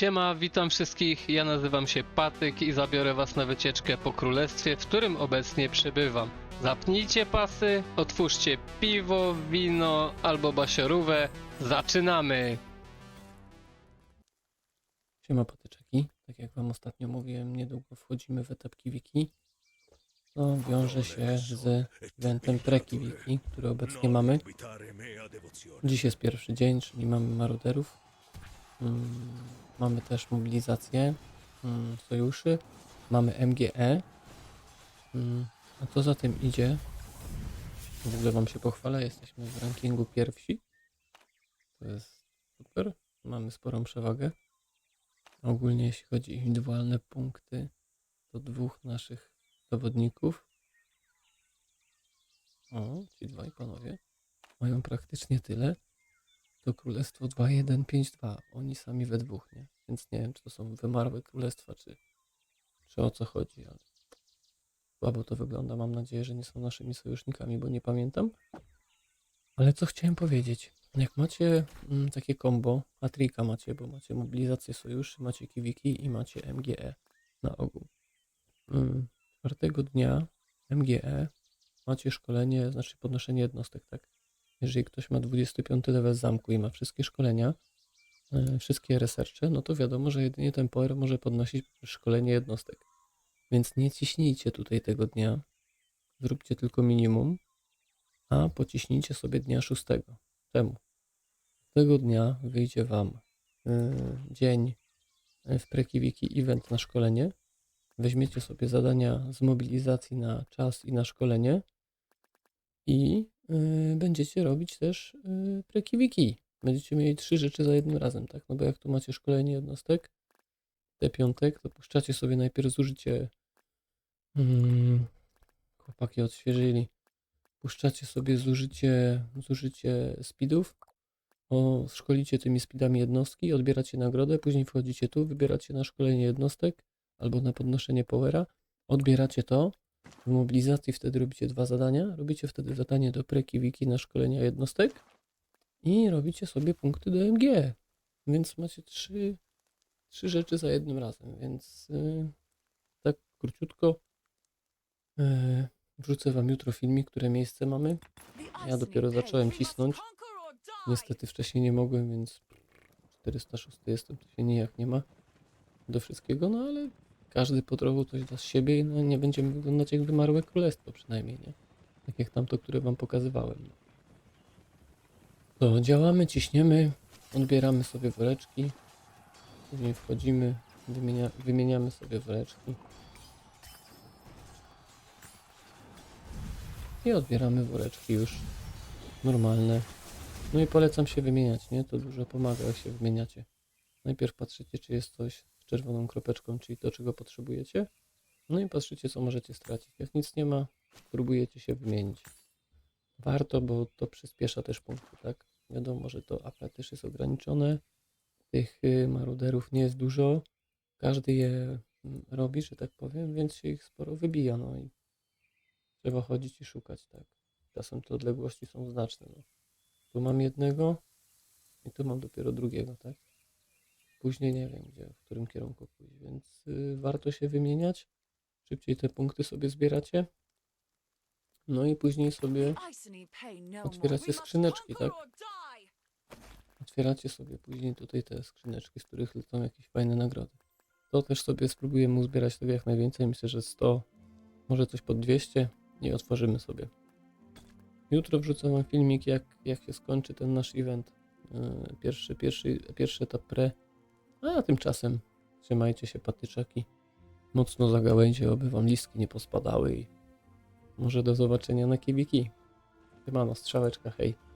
Siema, witam wszystkich. Ja nazywam się Patyk i zabiorę was na wycieczkę po królestwie, w którym obecnie przebywam. Zapnijcie pasy, otwórzcie piwo, wino albo basiorówę. Zaczynamy! Siema patyczeki. Tak jak wam ostatnio mówiłem, niedługo wchodzimy w etap kiwiki. To wiąże się z eventem pre-kiwiki, który obecnie mamy. Dziś jest pierwszy dzień, czyli mamy maruderów. Mamy też mobilizację mm, sojuszy. Mamy MGE. Mm, a co za tym idzie? W ogóle wam się pochwalę, jesteśmy w rankingu pierwsi. To jest super. Mamy sporą przewagę. Ogólnie jeśli chodzi o indywidualne punkty, to dwóch naszych zawodników. O, ci dwaj panowie mają praktycznie tyle. To królestwo 2152. Oni sami we dwóch, nie? Więc nie wiem, czy to są wymarłe królestwa, czy, czy o co chodzi, ale słabo to wygląda. Mam nadzieję, że nie są naszymi sojusznikami, bo nie pamiętam. Ale co chciałem powiedzieć? Jak macie mm, takie combo, a trika macie, bo macie mobilizację sojuszy, macie kiwiki i macie MGE na ogół. Mm, czwartego dnia MGE macie szkolenie, znaczy podnoszenie jednostek, tak? Jeżeli ktoś ma 25 level zamku i ma wszystkie szkolenia, e, wszystkie researche, no to wiadomo, że jedynie ten power może podnosić szkolenie jednostek. Więc nie ciśnijcie tutaj tego dnia. Zróbcie tylko minimum, a pociśnijcie sobie dnia szóstego. Czemu? Tego dnia wyjdzie Wam y, dzień w Prekiwiki event na szkolenie. Weźmiecie sobie zadania z mobilizacji na czas i na szkolenie i będziecie robić też y, Prekiwiki. Będziecie mieli trzy rzeczy za jednym razem, tak? No bo jak tu macie szkolenie jednostek, te piątek, to puszczacie sobie najpierw zużycie mm, chłopaki odświeżyli puszczacie sobie zużycie, zużycie speedów, o, szkolicie tymi speedami jednostki, odbieracie nagrodę, później wchodzicie tu, wybieracie na szkolenie jednostek albo na podnoszenie powera, odbieracie to, w mobilizacji wtedy robicie dwa zadania, robicie wtedy zadanie do prekiwiki na szkolenia jednostek i robicie sobie punkty do MG, więc macie trzy, trzy rzeczy za jednym razem, więc yy, tak króciutko yy, Wrzucę wam jutro filmik, które miejsce mamy. Ja dopiero zacząłem cisnąć. Niestety wcześniej nie mogłem, więc 406 jestem, to się nijak nie ma do wszystkiego, no ale każdy po trochu coś z siebie i no, nie będziemy wyglądać jak wymarłe królestwo przynajmniej, nie? Tak jak tamto, które wam pokazywałem. To działamy, ciśniemy, odbieramy sobie woreczki, później wchodzimy, wymienia, wymieniamy sobie woreczki. I odbieramy woreczki już normalne. No i polecam się wymieniać, nie? To dużo pomaga, jak się wymieniacie. Najpierw patrzycie, czy jest coś czerwoną kropeczką, czyli to, czego potrzebujecie. No i patrzycie, co możecie stracić. Jak nic nie ma, próbujecie się wymienić. Warto, bo to przyspiesza też punkty, tak? Wiadomo, że to AP też jest ograniczone. Tych y, maruderów nie jest dużo. Każdy je mm, robi, że tak powiem, więc się ich sporo wybija. No i Trzeba chodzić i szukać, tak. Czasem te odległości są znaczne. No. Tu mam jednego i tu mam dopiero drugiego, tak. Później nie wiem, gdzie, w którym kierunku pójść, więc y, warto się wymieniać. Szybciej te punkty sobie zbieracie. No i później sobie Otwieracie skrzyneczki, tak? otwieracie sobie później tutaj te skrzyneczki, z których lecą jakieś fajne nagrody. To też sobie spróbujemy uzbierać tego jak najwięcej. Myślę, że 100, może coś pod 200 i otworzymy sobie. Jutro wrzucę wam filmik, jak, jak się skończy ten nasz event. Yy, Pierwszy, pierwszy, pierwszy etap pre. A tymczasem trzymajcie się patyczaki. Mocno za gałęzie, oby wam listki nie pospadały i może do zobaczenia na kiwiki. Siemano, strzałeczka, hej.